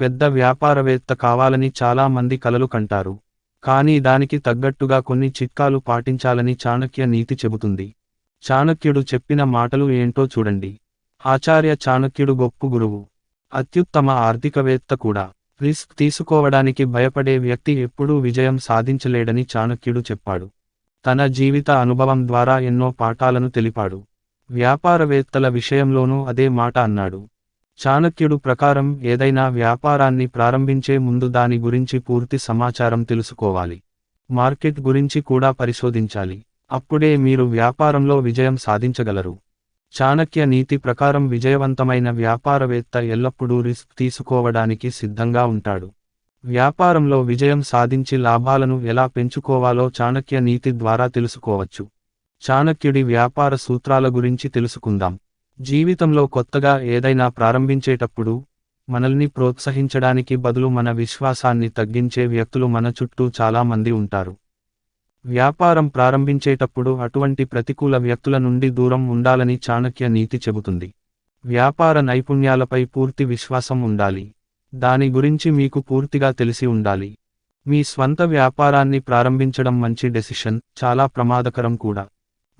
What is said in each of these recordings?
పెద్ద వ్యాపారవేత్త కావాలని చాలా మంది కలలు కంటారు. కానీ దానికి తగ్గట్టుగా కొన్ని చిట్కాలు పాటించాలని చాణక్య నీతి చెబుతుంది. చాణక్యుడు చెప్పిన మాటలు ఏంటో చూడండి. ఆచార్య చాణక్యుడు గొప్ప గురువు. అత్యుత్తమ ఆర్థికవేత్త కూడా. రిస్క్ తీసుకోవడానికి భయపడే వ్యక్తి ఎప్పుడూ విజయం సాధించలేడని చాణక్యుడు చెప్పాడు. తన జీవిత అనుభవం ద్వారా ఎన్నో పాఠాలను తెలిపాడు. వ్యాపారవేత్తల విషయంలోనూ అదే మాట అన్నాడు. చాణక్యుడు ప్రకారం ఏదైనా వ్యాపారాన్ని ప్రారంభించే ముందు దాని గురించి పూర్తి సమాచారం తెలుసుకోవాలి. మార్కెట్ గురించి కూడా పరిశోధించాలి. అప్పుడే మీరు వ్యాపారంలో విజయం సాధించగలరు. చాణక్య నీతి ప్రకారం విజయవంతమైన వ్యాపారవేత్త ఎల్లప్పుడూ రిస్క్ తీసుకోవడానికి సిద్ధంగా ఉంటాడు. వ్యాపారంలో విజయం సాధించి లాభాలను ఎలా పెంచుకోవాలో చాణక్య నీతి ద్వారా తెలుసుకోవచ్చు. చాణక్యుడి వ్యాపార సూత్రాల గురించి తెలుసుకుందాం. జీవితంలో కొత్తగా ఏదైనా ప్రారంభించేటప్పుడు మనల్ని ప్రోత్సహించడానికి బదులు మన విశ్వాసాన్ని తగ్గించే వ్యక్తులు మన చుట్టూ చాలా మంది ఉంటారు. వ్యాపారం ప్రారంభించేటప్పుడు అటువంటి ప్రతికూల వ్యక్తుల నుండి దూరం ఉండాలని చాణక్య నీతి చెబుతుంది. వ్యాపార నైపుణ్యాలపై పూర్తి విశ్వాసం ఉండాలి. దాని గురించి మీకు పూర్తిగా తెలిసి ఉండాలి. మీ స్వంత వ్యాపారాన్ని ప్రారంభించడం మంచి డెసిషన్ చాలా ప్రమాదకరం కూడా.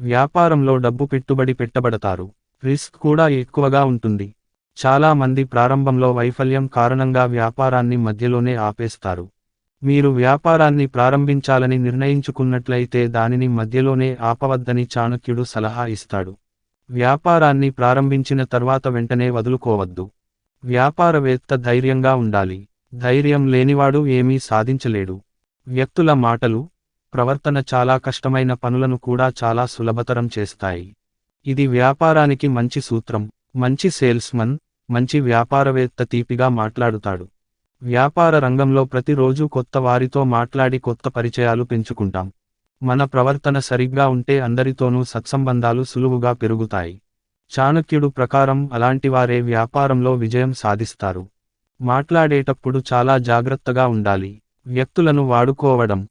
వ్యాపారంలో డబ్బు పెట్టుబడి పెట్టబడతారు. రిస్క్ కూడా ఎక్కువగా ఉంటుంది. చాలా మంది ప్రారంభంలో వైఫల్యం కారణంగా వ్యాపారాన్ని మధ్యలోనే ఆపేస్తారు. మీరు వ్యాపారాన్ని ప్రారంభించాలని నిర్ణయించుకున్నట్లయితే దానిని మధ్యలోనే ఆపవద్దని చాణక్యుడు సలహా ఇస్తాడు. వ్యాపారాన్ని ప్రారంభించిన తర్వాత వెంటనే వదులుకోవద్దు. వ్యాపారవేత్త ధైర్యంగా ఉండాలి. ధైర్యం లేనివాడు ఏమీ సాధించలేడు. వ్యక్తుల మాటలు ప్రవర్తన చాలా కష్టమైన పనులను కూడా చాలా సులభతరం చేస్తాయి. ఇది వ్యాపారానికి మంచి సూత్రం మంచి సేల్స్మన్ మంచి వ్యాపారవేత్త తీపిగా మాట్లాడుతాడు. వ్యాపార రంగంలో ప్రతిరోజు కొత్త వారితో మాట్లాడి కొత్త పరిచయాలు పెంచుకుంటాం. మన ప్రవర్తన సరిగ్గా ఉంటే అందరితోనూ సత్సంబంధాలు సులువుగా పెరుగుతాయి. చాణక్యుడు ప్రకారం అలాంటివారే వ్యాపారంలో విజయం సాధిస్తారు. మాట్లాడేటప్పుడు చాలా జాగ్రత్తగా ఉండాలి. వ్యక్తులను వాడుకోవడం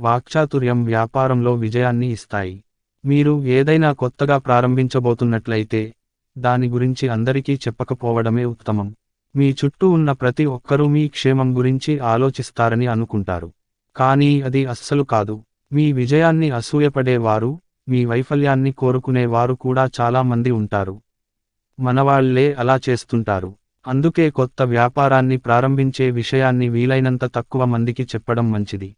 వాక్చాతుర్యం వ్యాపారంలో విజయాన్ని ఇస్తాయి. మీరు ఏదైనా కొత్తగా ప్రారంభించబోతున్నట్లయితే దాని గురించి అందరికీ చెప్పకపోవడమే ఉత్తమం. మీ చుట్టూ ఉన్న ప్రతి ఒక్కరూ మీ క్షేమం గురించి ఆలోచిస్తారని అనుకుంటారు. కానీ అది అస్సలు కాదు. మీ విజయాన్ని అసూయపడేవారు మీ వైఫల్యాన్ని కోరుకునేవారు కూడా చాలా మంది ఉంటారు. మనవాళ్ళే అలా చేస్తుంటారు. అందుకే కొత్త వ్యాపారాన్ని ప్రారంభించే విషయాన్ని వీలైనంత తక్కువ మందికి చెప్పడం మంచిది.